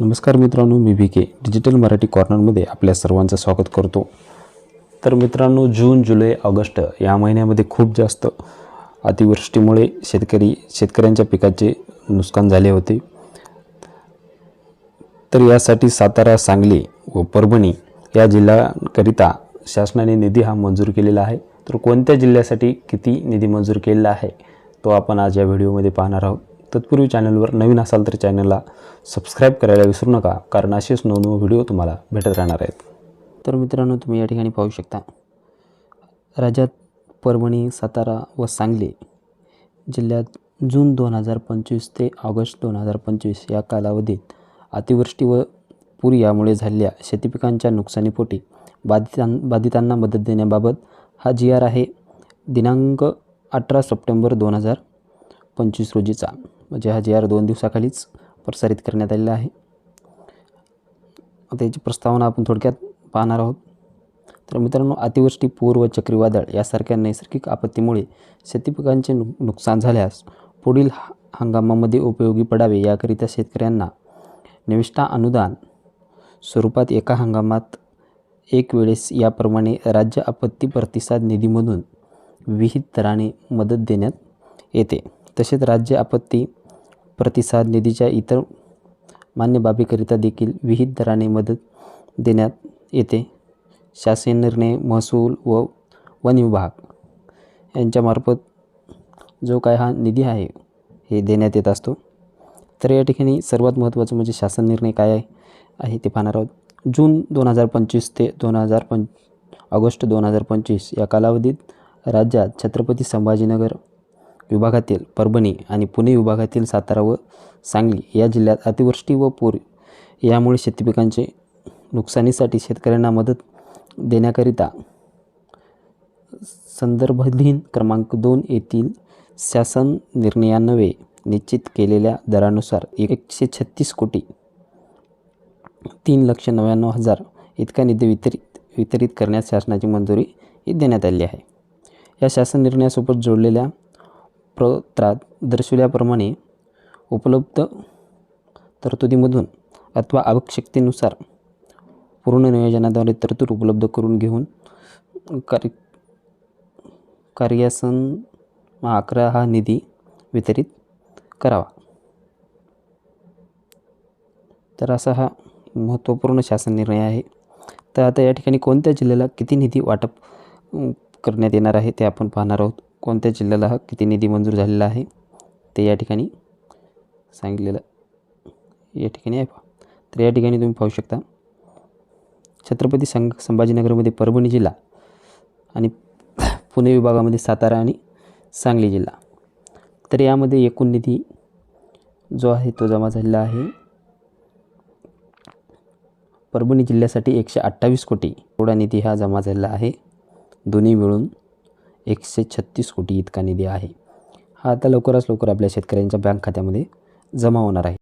नमस्कार मित्रांनो मी व्ही के. डिजिटल मराठी कॉर्नरमध्ये आपल्या सर्वांचं स्वागत करतो. तर मित्रांनो जून जुलै ऑगस्ट या महिन्यामध्ये खूप जास्त अतिवृष्टीमुळे शेतकरी शेतकऱ्यांच्या पिकाचे नुकसान झाले होते. तर यासाठी सातारा सांगली व परभणी या जिल्ह्यांकरिता शासनाने निधी हा मंजूर केलेला आहे. तर कोणत्या जिल्ह्यासाठी किती निधी मंजूर केलेला आहे तो आपण आज या व्हिडिओमध्ये पाहणार आहोत. तत्पूर्वी चॅनलवर नवीन असाल तर चॅनलला सबस्क्राईब करायला विसरू नका कारण असेच नवनव व्हिडिओ तुम्हाला भेटत राहणार आहेत. तर मित्रांनो तुम्ही या ठिकाणी पाहू शकता. राज्यात परभणी सातारा व सांगली जिल्ह्यात जून दोन हजार पंचवीस ते ऑगस्ट दोन हजार पंचवीस या कालावधीत अतिवृष्टी व पूर यामुळे झालेल्या शेतीपिकांच्या नुकसानीपोटी बाधितां बाधितांना मदत देण्याबाबत हा जी आर आहे दिनांक अठरा सप्टेंबर दोन हजार पंचवीस रोजीचा. म्हणजे हा जी आर दोन दिवसाखालीच प्रसारित करण्यात आलेला आहे. त्याची प्रस्तावना आपण थोडक्यात पाहणार आहोत. तर मित्रांनो अतिवृष्टी पूर व चक्रीवादळ यासारख्या नैसर्गिक आपत्तीमुळे शेतीपिकांचे नु नुकसान झाल्यास पुढील हंगामामध्ये उपयोगी पडावे याकरिता शेतकऱ्यांना निविष्ठा अनुदान स्वरूपात एका हंगामात एक वेळेस याप्रमाणे राज्य आपत्ती प्रतिसाद निधीमधून विहित दराने मदत देण्यात येते. तसेच राज्य आपत्ती प्रतिसाद निधीच्या इतर मान्य बाबीकरिता देखील विहित दराने मदत देण्यात येते. शासन निर्णय महसूल व वन विभाग यांच्यामार्फत जो काय हा निधी आहे हे देण्यात येत असतो. तर या ठिकाणी सर्वात महत्त्वाचं म्हणजे शासन निर्णय काय आहे आहे ते पाहणार आहोत. जून दोन हजार पंचवीस ते दोन हजार पंच ऑगस्ट दोन हजार पंचवीस या कालावधीत राज्यात छत्रपती संभाजीनगर विभागातील परभणी आणि पुणे विभागातील सातारा व सांगली या जिल्ह्यात अतिवृष्टी व पूर यामुळे शेतीपिकांचे नुकसानीसाठी शेतकऱ्यांना मदत देण्याकरिता संदर्भधीन क्रमांक दोन येथील शासन निर्णयान्वये निश्चित केलेल्या दरानुसार एकशे छत्तीस कोटी तीन लक्ष नव्याण्णव हजार इतका निधी वितरित वितरित करण्यास शासनाची मंजुरी देण्यात आली आहे. या शासन निर्णयासोबत जोडलेल्या प्रत्रात दर्शवल्याप्रमाणे उपलब्ध तरतुदीमधून अथवा आवश्यकतेनुसार पूर्ण नियोजनाद्वारे तरतूद उपलब्ध करून घेऊन कार्य कार्यासन अकरा हा निधी वितरित करावा. तर असा हा महत्त्वपूर्ण शासन निर्णय आहे. तर आता या ठिकाणी कोणत्या जिल्ह्याला किती निधी वाटप करण्यात येणार आहे ते आपण पाहणार आहोत. कोणत्या जिल्ह्याला हा किती निधी मंजूर झालेला आहे ते या ठिकाणी सांगितलेलं या ठिकाणी आहे. तर या ठिकाणी तुम्ही पाहू शकता छत्रपती संग संभाजीनगरमध्ये परभणी जिल्हा आणि पुणे विभागामध्ये सातारा आणि सांगली जिल्हा. तर यामध्ये एकूण निधी जो आहे तो जमा झालेला आहे परभणी जिल्ह्यासाठी एकशे अठ्ठावीस कोटी. एवढा निधी हा जमा झालेला आहे. दोन्ही मिळून एकशे छत्तीस कोटी इतका निधी आहे. हा आता लवकरात लवकर आपल्या शेतकऱ्यांच्या बँक खात्यामध्ये जमा होणार आहे.